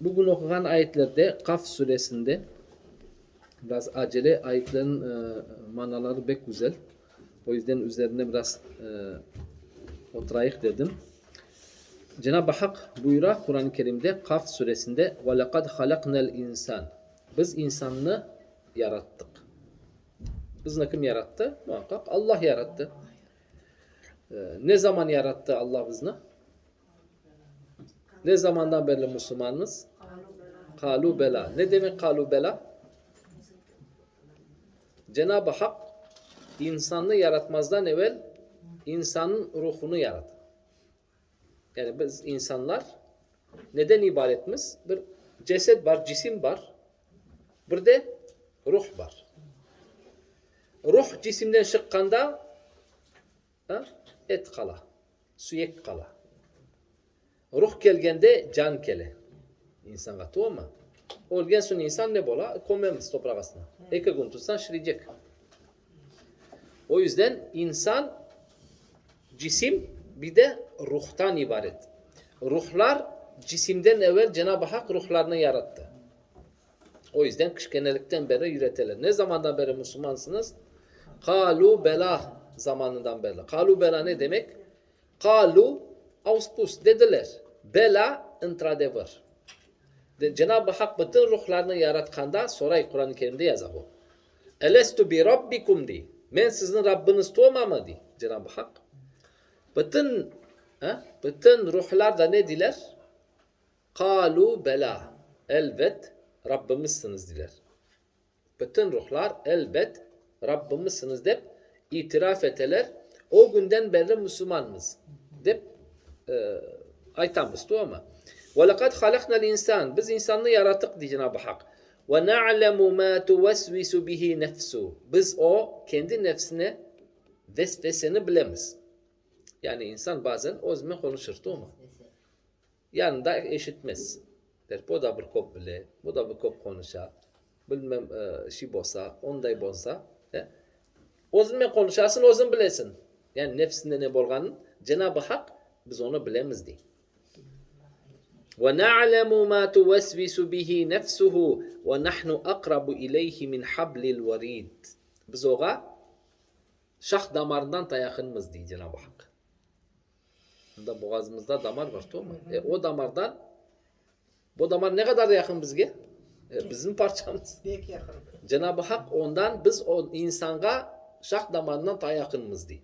bugün okuyan ayetlerde Kaf suresinde biraz acele ayetlerin e, manaları pek güzel. O yüzden üzerine biraz e, oturayık dedim. Cenab-ı Hak buyura Kur'an-ı Kerim'de Kaf suresinde وَلَقَدْ خَلَقْنَا insan. Biz insanını yarattık. Biz ne kim yarattı? Muhakkak Allah yarattı. Ee, ne zaman yarattı Allah bizni? Ne zamandan beri Müslümanız? Kalu bela. Ne demek kalu bela? Cenab-ı Hak insanı yaratmazdan evvel insanın ruhunu yarattı. Yani biz insanlar neden ibaretmiz? Bir ceset var, cisim var. Bir de ruh var. Ruh cisimden çıkkanda et kala, suyek kala. Ruh gelgende can kele. İnsanga tuğma. Olgen sun insan ne bola? Komemiz toprak aslında. Eke gün tutsan şirecek. O yüzden insan cisim bir de ruhtan ibaret. Ruhlar cisimden evvel Cenab-ı Hak ruhlarını yarattı. O yüzden kış genelikten beri üreteler. Ne zamandan beri Müslümansınız? Kalu bela zamanından beri. Kalu bela ne demek? Kalu auspus dediler. Bela intradever. De, Cenab-ı Hak bütün ruhlarını yaratkanda sonra Kur'an-ı Kerim'de yazar bu. Elestu bi rabbikum di. Men sizin Rabbiniz tuğmamı di. Cenab-ı Hak. Bütün ha, bütün ruhlar da ne diler? Kalu bela. Elbet Rabbimizsiniz diler. Bütün ruhlar elbet Rabbimizsiniz deyip itiraf eteler. O günden beri Müslümanız. Deyip e, aytamız doğru mu? وَلَقَدْ خَلَقْنَا الْاِنْسَانِ Biz insanlığı yarattık diye Cenab-ı Hak. وَنَعْلَمُ مَا تُوَسْوِسُ بِهِ نَفْسُ Biz o kendi nefsine vesveseni bilemiz. Yani insan bazen o zaman konuşur değil mi? Yanında eşitmez. Der, bu da bir kop bile, bu da bir kop konuşa. Bilmem e, şey bolsa, onday bolsa. E, o zaman konuşasın, o zaman bilesin. Yani nefsinde ne bolganın Cenab-ı Hak biz onu bilemiz diye. وَنَعْلَمُ مَا تُوَسْوِسُ بِهِ نَفْسُهُ وَنَحْنُ أَقْرَبُ إِلَيْهِ مِنْ حَبْلِ الْوَرِيدِ Biz oğa şah damarından da yakınmız diye Cenab-ı Hak. Bunda boğazımızda damar var tamam mı? E, o damardan bu damar ne kadar yakın bizge? E, bizim parçamız. Pek yakın. Cenab-ı Hak ondan biz o insana şah damarından daha yakınımız diye.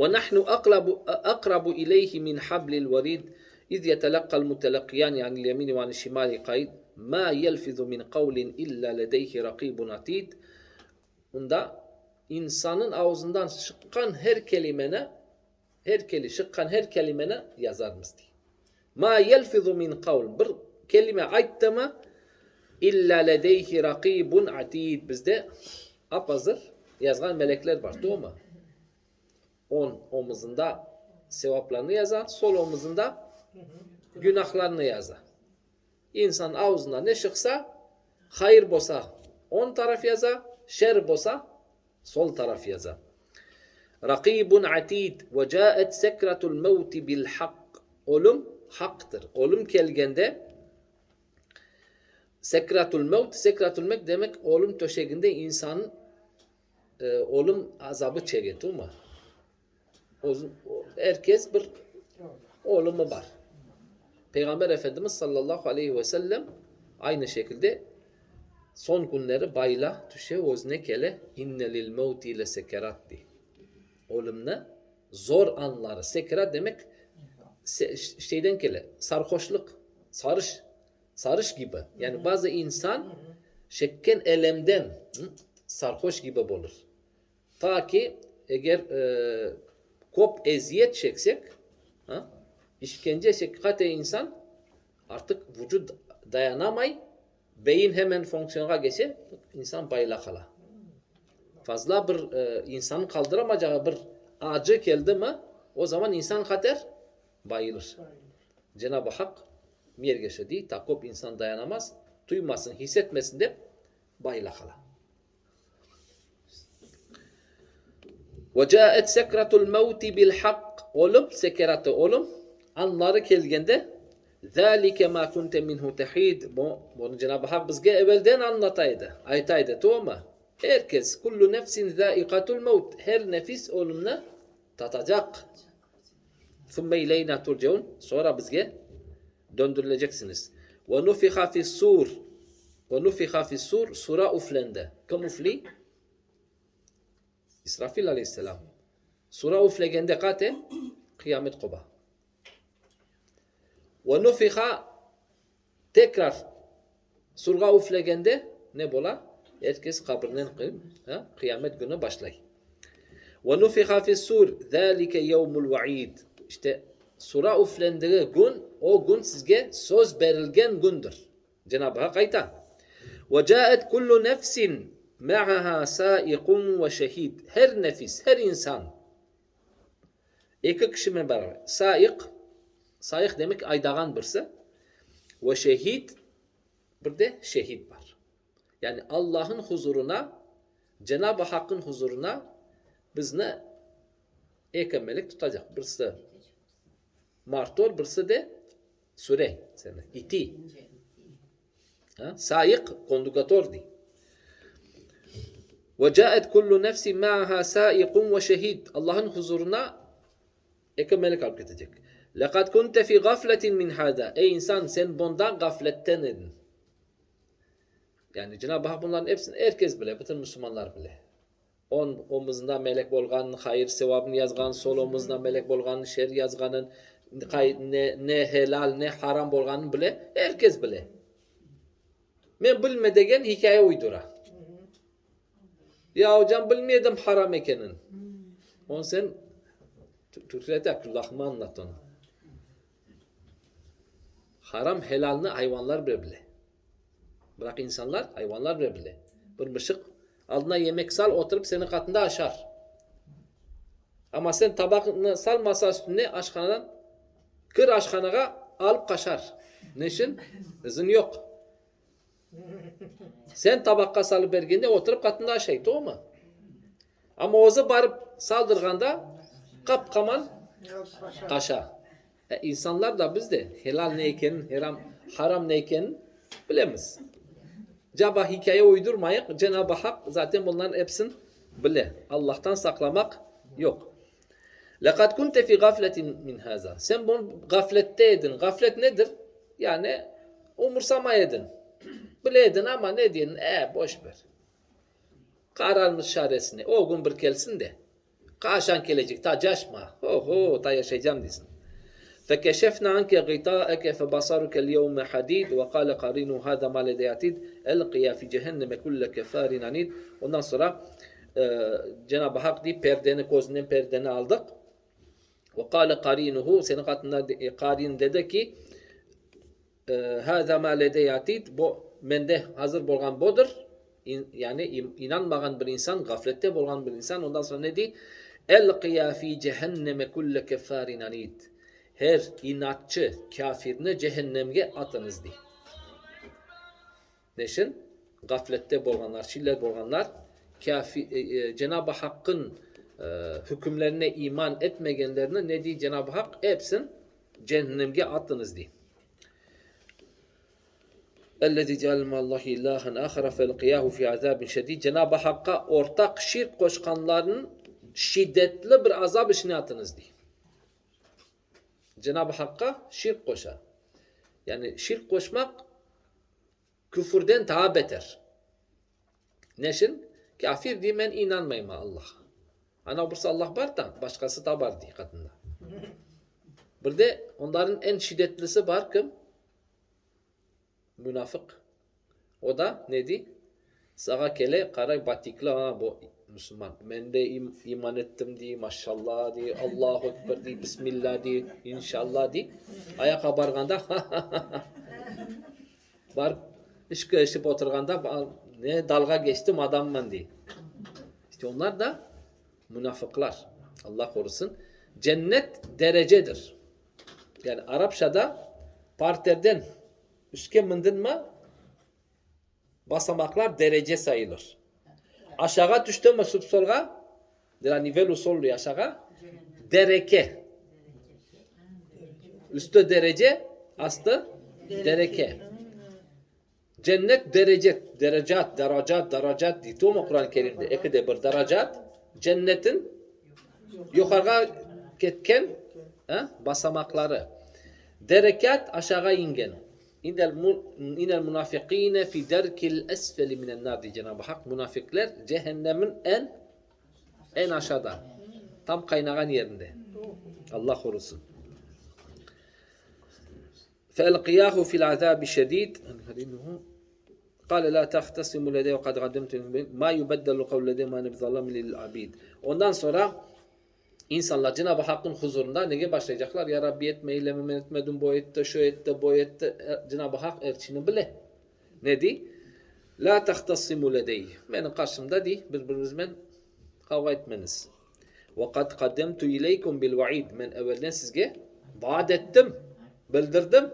وَنَحْنُ أَقْرَبُ, أَقْرَبُ إِلَيْهِ مِنْ حَبْلِ الْوَرِيدِ إِذْ يَتَلَقَّى الْمُتَلَقِّيَانِ عَنِ الْيَمِينِ وَعَنِ الشِّمَالِ قَيْدٍ مَا يَلْفِظُ مِنْ قَوْلٍ إِلَّا لَدَيْهِ رَقِيبٌ عَتِيدٌ Bunda insanın ağzından çıkan her kelimene her keli çıkan her kelimene yazarmız diye. Ma yelfizu min kavl. Bir kelime ayttı mı illa ledeyhi rakibun atid. Bizde apazır yazgan melekler var. Doğru mu? On omuzunda sevaplarını yazar. Sol omuzunda günahlarını yazar. İnsan ağzından ne çıksa hayır bosa on taraf yazar. Şer bosa sol taraf yazar. Rakibun atid ve caet sekratul mevti bil hak. Ölüm haktır. Ölüm kelgende sekratul mevt, sekratul mevt demek ölüm töşeginde insanın e, ölüm azabı çekiyor değil mi? O, herkes bir ölümü var. Peygamber Efendimiz sallallahu aleyhi ve sellem aynı şekilde son günleri bayla tüşe özne kele inne lil mevti le sekerat di. Ölümne zor anları. Sekerat demek se- şeyden kele sarhoşluk, sarış, sarış gibi. Yani bazı insan şekken elemden sarhoş gibi olur. Ta ki eğer e, kop eziyet çeksek ha, işkence çekkate insan artık vücut dayanamay beyin hemen fonksiyona geçe insan bayla kala. Fazla bir e, insan kaldıramayacağı bir acı geldi mi o zaman insan kader bayılır. Cenab-ı Hak mergeçe değil, takop insan dayanamaz, duymasın, hissetmesin de bayla kala. وجاءت سكرة الموت بالحق. أولم؟ سكرة أولم. أنظر كالجندة ذلك ما كنت منه تحيد. بو بون جناب حق بس جاء بلدين عن نطايدة أي تايدة توما. هيركز كل نفس ذائقة الموت. هر نفس أولمنا تتجاق. ثم إلينا ترجعون. صورة بس جاء دوندر لجكسنس ونفخ في السور. ونفخ في السور. سوراء أفلندا كم أفلي؟ İsrafil aleyhisselam. Sura üflegende kate kıyamet koba. وَنُفِخَ tekrar surga üflegende ne bola? Herkes kabrinden kıyamet günü başlay. وَنُفِخَ فِي السُّورِ ذَٰلِكَ يَوْمُ الْوَعِيدِ İşte sura üflendiği gün, o gün sizge söz verilgen gündür. Cenab-ı Hak ayta. وَجَاءَتْ كُلُّ Me'aha sâikun ve şehid. Her nefis, her insan. İki kişiyle beraber. Saik, saik demek aydağan birse. Ve şehid, bir de şehit var. Yani Allah'ın huzuruna, Cenab-ı Hakk'ın huzuruna biz ne? Eke melek tutacak. Birisi martor, birisi de süre. Iti. Ha? Saik, kondukatör değil. Ve caet kullu nefsi ma'aha saiqun ve şehid. Allah'ın huzuruna iki melek halkedecek. Lekad kunte fi gafletin min hada. Ey insan sen bundan gaflettenedin. Yani Cenab-ı Hak bunların hepsini herkes bile, bütün Müslümanlar bile. On omuzunda melek bolganın hayır sevabını yazgan, sol omuzunda melek bolganın şer yazganın, ne, ne helal ne haram bolganın bile, herkes bile. Men bilmedegen hikaye uydura. Ya hocam bilmiyordum haram ekenin. On sen Türkçe'de Allah'ımı anlat onu. Haram helalini hayvanlar bile bile. Bırak insanlar, hayvanlar bile bile. Bir mışık aldına yemek sal oturup senin katında aşar. Ama sen tabakını sal masa üstüne aşkhanadan kır aşkhanaya alıp kaçar. Ne için? İzin yok. Sen tabakka salıp bergende oturup katında aşay. Doğru mu? Ama ozu barıp saldırganda kap kaman kaşa. E, insanlar da biz de helal neyken, haram, haram neyken bilemiz. Caba hikaye uydurmayık. Cenab-ı Hak zaten bunların hepsini bile. Allah'tan saklamak yok. لَقَدْ كُنْتَ فِي غَفْلَةٍ مِنْ هَذَا Sen bunu gafletteydin. Gaflet nedir? Yani umursamaydın. Bileydin ama ne diyorsun? E boş ver. Kararmış çaresini. O gün bir gelsin de. Kaşan gelecek. Ta caşma. Oho ta yaşayacağım desin. فكشفنا عنك غطاءك فبصرك اليوم حديد وقال قرينه هذا ما لدي عتيد القيا في cehennem كل كفار عنيد ondan sonra e, Cenab-ı Hak deyip perdeni gözünden perdeni aldık ve kâle karinuhu senin katında de- karin dedi ki hâzâ mâ ledey atid bu mende hazır bolgan bodur İn- yani inanmagan bir insan gaflette bolgan bir insan ondan sonra ne di el fi cehenneme kulle kefarin anid her inatçı kafirini cehennemge atınız di. Neşin? Gaflette bolganlar, şiller bolganlar kafi, e, e, Cenab-ı Hakk'ın e, hükümlerine iman etmeyenlerine ne diyor Cenab-ı Hak? Hepsin cehennemge attınız diye. اَلَّذِي جَعَلَ مَا اللّٰهِ اِلَٰهًا آخَرَ فَالْقِيَاهُ فِي عَذَابٍ شَد۪يدٍ Cenab-ı Hakk'a ortak şirk koşkanların şiddetli bir azap içine atınız diye. Cenab-ı Hakk'a şirk koşa. Yani şirk koşmak küfürden daha beter. Neşin? Kafir diye ben inanmayayım Allah. Ana bursa Allah var da başkası da var diye kadında. Bir de onların en şiddetlisi var kim? Münafık. O da neydi? Sağa kele kara batikli ha bu Müslüman. Ben de im- iman ettim diye maşallah diye Allahu Ekber diye Bismillah diye inşallah diye. Ayak kabarganda var iş geçip oturganda ne dalga geçtim adamman diye. İşte onlar da münafıklar. Allah korusun. Cennet derecedir. Yani Arapçada parterden üske mindin mi basamaklar derece sayılır. Aşağı düştü mü subsolga de la nivel usulü aşağı dereke. Üstte derece Aslı dereke. Cennet derece, derecat, derecat, derecat diye. Tüm Kur'an-ı Kerim'de. Ekide bir derecat. Cennetin yukarıga ketken ha, basamakları. Derekat aşağı ingen. من المنافقين في درك الأسفل من النار دي جناب حق منافق لر جهنم أن أن أشادا تم قينغان يرنده الله خلص. فألقياه في العذاب الشديد قال لا تختصموا لدي وقد قدمت ما يبدل القول لدي ما نبذل الله من العبيد. ondan sonra insanlar Cenab-ı Hakk'ın huzurunda neye başlayacaklar? Ya Rabbi etme, eyleme, men etmedim, bu etti, şu etti, bu etti. E, Cenab-ı Hak elçini bile. Ne di? La tahtasimu ledeyh. Benim karşımda di, birbirimizle kavga etmeniz. Ve kad kaddemtu ileykum bil vaid. Ben evvelden sizge vaat ettim, bildirdim.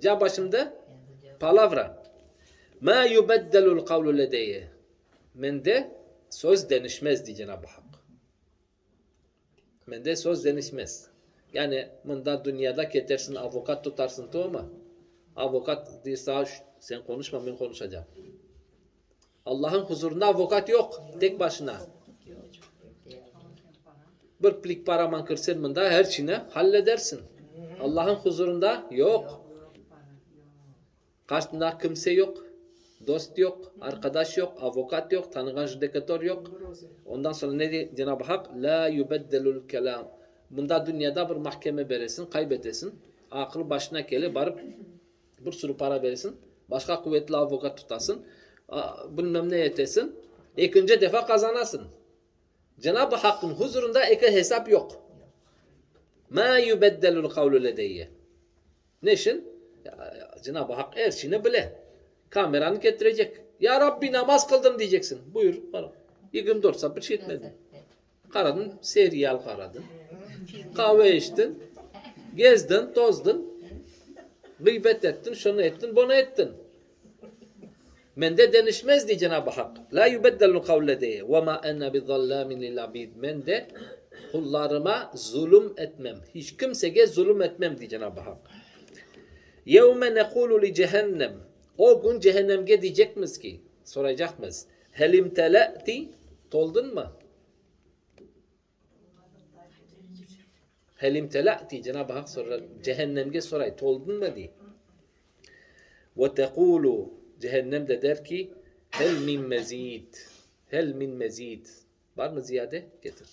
Ca başımda palavra. Ma yubeddelul kavlu ledeyye. Mende söz denişmez diye Cenab-ı Hak. Mende söz denişmez. Yani bunda dünyada ketersin avukat tutarsın mı? Avukat "Şşt, sen konuşma ben konuşacağım. Allah'ın huzurunda avukat yok. Tek başına. Bir plik para mankırsen bunda her şeyini halledersin. Allah'ın huzurunda yok. Karşında kimse yok. Dost yok, arkadaş yok, avukat yok, tanıgan judikatör yok. Ondan sonra ne diyor Cenab-ı Hak? La yubeddelul kelam. Bunda dünyada bir mahkeme veresin, kaybedesin. Akıl başına gelir, barıp bir sürü para verirsin. Başka kuvvetli avukat tutasın. Bilmem ne yetesin. İkinci defa kazanasın. Cenab-ı Hakk'ın huzurunda iki hesap yok. Ma yubeddelul kavlu ledeyye. Ne ya, Cenab-ı Hak her şeyini bile. Kameranı getirecek. Ya Rabbi namaz kıldım diyeceksin. Buyur. Bana. 24 saat bir şey etmedin. Karadın, seriyal karadın. Kahve içtin. Gezdin, tozdun. Gıybet ettin, şunu ettin, bunu ettin. Mende denişmez diye Cenab-ı Hak. La yubeddelu kavle diye. Ve ma enne bi zallamin lil abid. Men de kullarıma zulüm etmem. Hiç kimseye zulüm etmem diye Cenab-ı Hak. Yevme nekulu li cehennem. O gün cehennemge diyecek miyiz ki? Soracak mıyız? Helim tele'ti. Toldun mu? Helim tele'ti. Cenab-ı Hak sorar. Cehennemge soray. Toldun mu diye. Ve tekulu. Cehennem de der ki hel min mezid. Hel min mezid. Var mı ziyade? Getir.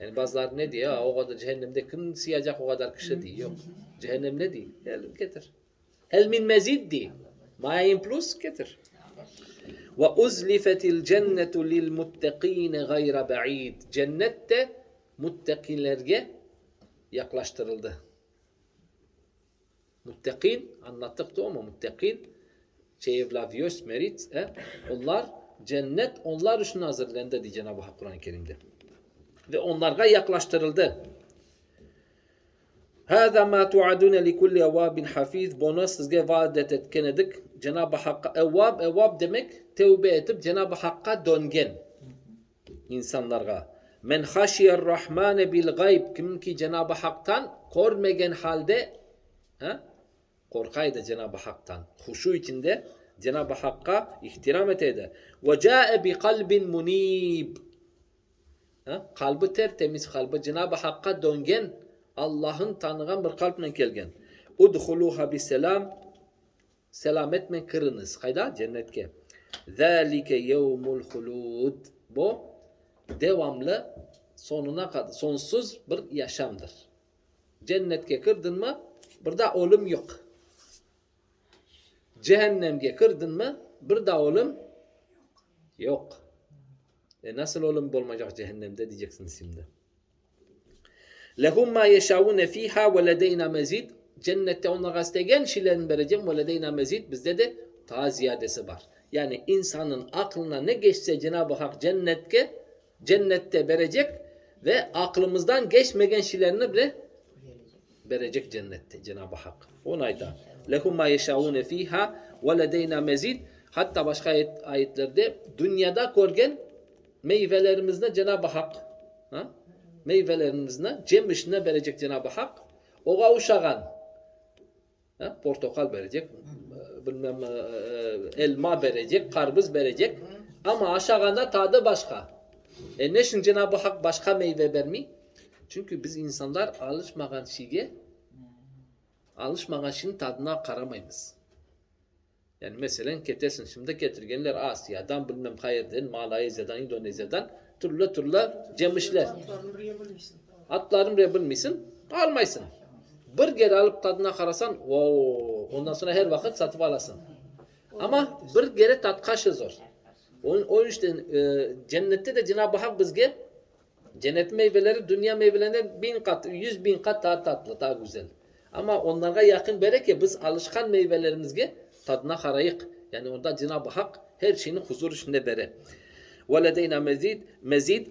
Yani bazıları ne diyor? "Ya O kadar cehennemde kim siyacak o kadar kişi diyor. Yok. Cehennem ne diyor? Gel getir. Hel min mezid diyor. Mayin plus getir. Ve uzlifetil cennetu lil muttakine gayra ba'id. Cennet de yaklaştırıldı. Muttakin anlattık da ama muttakin Çeyevlavios merit e, onlar cennet onlar için hazırlandı diye Cenab-ı Hak Kur'an-ı Kerim'de. Ve onlara yaklaştırıldı. Mâ tu'adûne li kulli evvâbin hafîz. Bunu sizge vaat etkenedik. Cenab-ı Hakk'a evvab, evvab demek tevbe edip Cenab-ı Hakk'a döngen insanlara. Men haşiyer rahmane bil gayb. Kim ki Cenab-ı Hak'tan kormegen halde ha? korkaydı Cenab-ı Hak'tan. Huşu içinde Cenab-ı Hakk'a ihtiram eteydi. Ve ca'e bi kalbin munib. Ha? Kalbi tertemiz kalbi Cenab-ı Hakk'a döngen Allah'ın tanıgan bir kalple gelgen. Udhuluha bi selam selametle kırınız. Hayda cennetke. Zalike yevmul hulud. Bu devamlı sonuna kadar sonsuz bir yaşamdır. Cennetke kırdın mı burada ölüm yok. Cehennemge kırdın mı burada ölüm yok. E nasıl ölüm olmayacak cehennemde diyeceksiniz şimdi. Lehum ma yeşavune fiha ve ledeyna mezid. Cennette onlara istegen şeylerin vereceğim ve ledeyna mezid. Bizde de daha ziyadesi var. Yani insanın aklına ne geçse Cenab-ı Hak cennette cennette verecek ve aklımızdan geçmeyen şeylerini bile verecek cennette Cenab-ı Hak. Onayda. Lehum ma yeşavune fiha ve ledeyna mezid. Hatta başka ayet, ayetlerde dünyada korgen meyvelerimizde Cenab-ı Hak ha? Meyvelerimizde cem işine verecek Cenab-ı Hak. Oğa uşağın ha, portakal verecek, bilmem e, e, elma verecek, karpuz verecek. Ama aşağında tadı başka. E ne için Cenab-ı Hak başka meyve vermiyor? Çünkü biz insanlar alışmayan şeye alışmayan şeyin tadına karamayız. Yani mesela ketesin şimdi getirgenler Asya'dan bilmem hayırdan, Malazya'dan, İndonezya'dan türlü türlü cemişler. Atlarım buraya bilmiyorsun, almaysın. Bir kere alıp tadına karasan, wow, ondan sonra her vakit satıp alasın. Ama bir kere tat kaşı zor. Onun, o yüzden e, cennette de Cenab-ı Hak bizge cennet meyveleri dünya meyvelerinden bin kat, yüz bin kat daha tatlı, daha güzel. Ama onlara yakın bere ki biz alışkan meyvelerimizge tadına karayık. Yani onda Cenab-ı Hak her şeyini huzur içinde bere. Ve ledeyna mezid. Mezid.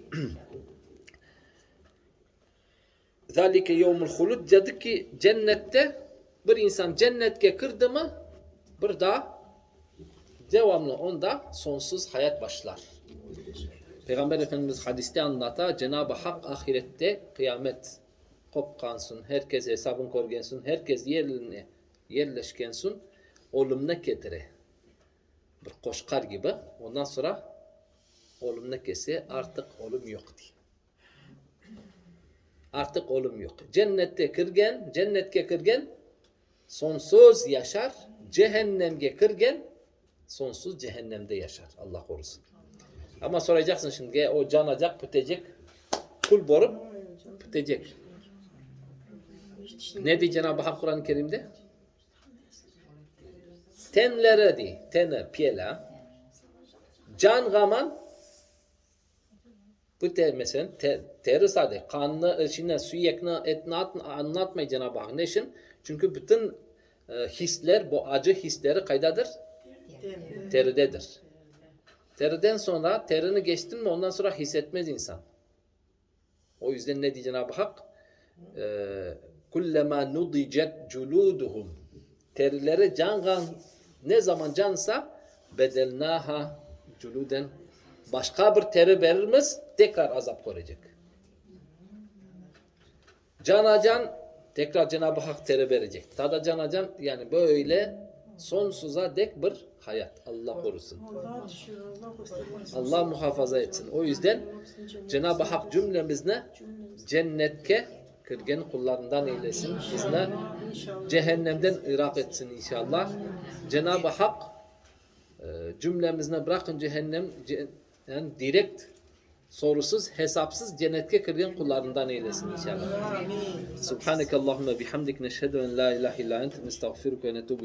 Zalike yevmul hulud. Dedik cennette bir insan cennetke kırdı mı bir devamlı onda sonsuz hayat başlar. Peygamber Efendimiz hadiste anlata Cenab-ı Hak ahirette kıyamet kopkansın, herkes hesabın korgensin, herkes yerine yerleşkensin, olumuna getire. Bir koşkar gibi. Ondan sonra olumuna kese artık olum yok diye. Artık olum yok. Cennette kırgen, cennetke kırgen sonsuz yaşar. Cehennemge kırgen sonsuz cehennemde yaşar. Allah korusun. Ama soracaksın şimdi o canacak, pütecek, kul borup pütecek. Ne diyor Cenab-ı Hak Kur'an-ı Kerim'de? Tenlere di, tene, piyela, can gaman, bu te mesela te, teri sade, kanını, içine suyu ekne, etne at- anlatmayı Cenab-ı Hak. Ne için? Çünkü bütün e, hisler, bu acı hisleri kaydadır? Teridedir. Teriden sonra terini geçtin mi ondan sonra hissetmez insan. O yüzden ne diyor Cenab-ı Hak? Ee, kullema nudicet culuduhum terileri can kan ne zaman cansa bedelnaha culuden başka bir teri veririz tekrar azap koyacak. Cana can tekrar Cenab-ı Hak teri verecek. Tada cana can yani böyle sonsuza dek bir hayat. Allah korusun. Allah muhafaza etsin. O yüzden Cenab-ı Hak cümlemizne cennetke kırgen kullarından eylesin. İnşallah. cehennemden irak etsin inşallah. Cenab-ı Hak e, cümlemizine bırakın cehennem ce- yani direkt sorusuz hesapsız cennetke kırgen kullarından eylesin inşallah. Subhaneke Allahümme bihamdik neşhedü en la ilahe illa ent nestağfiruke ve netubu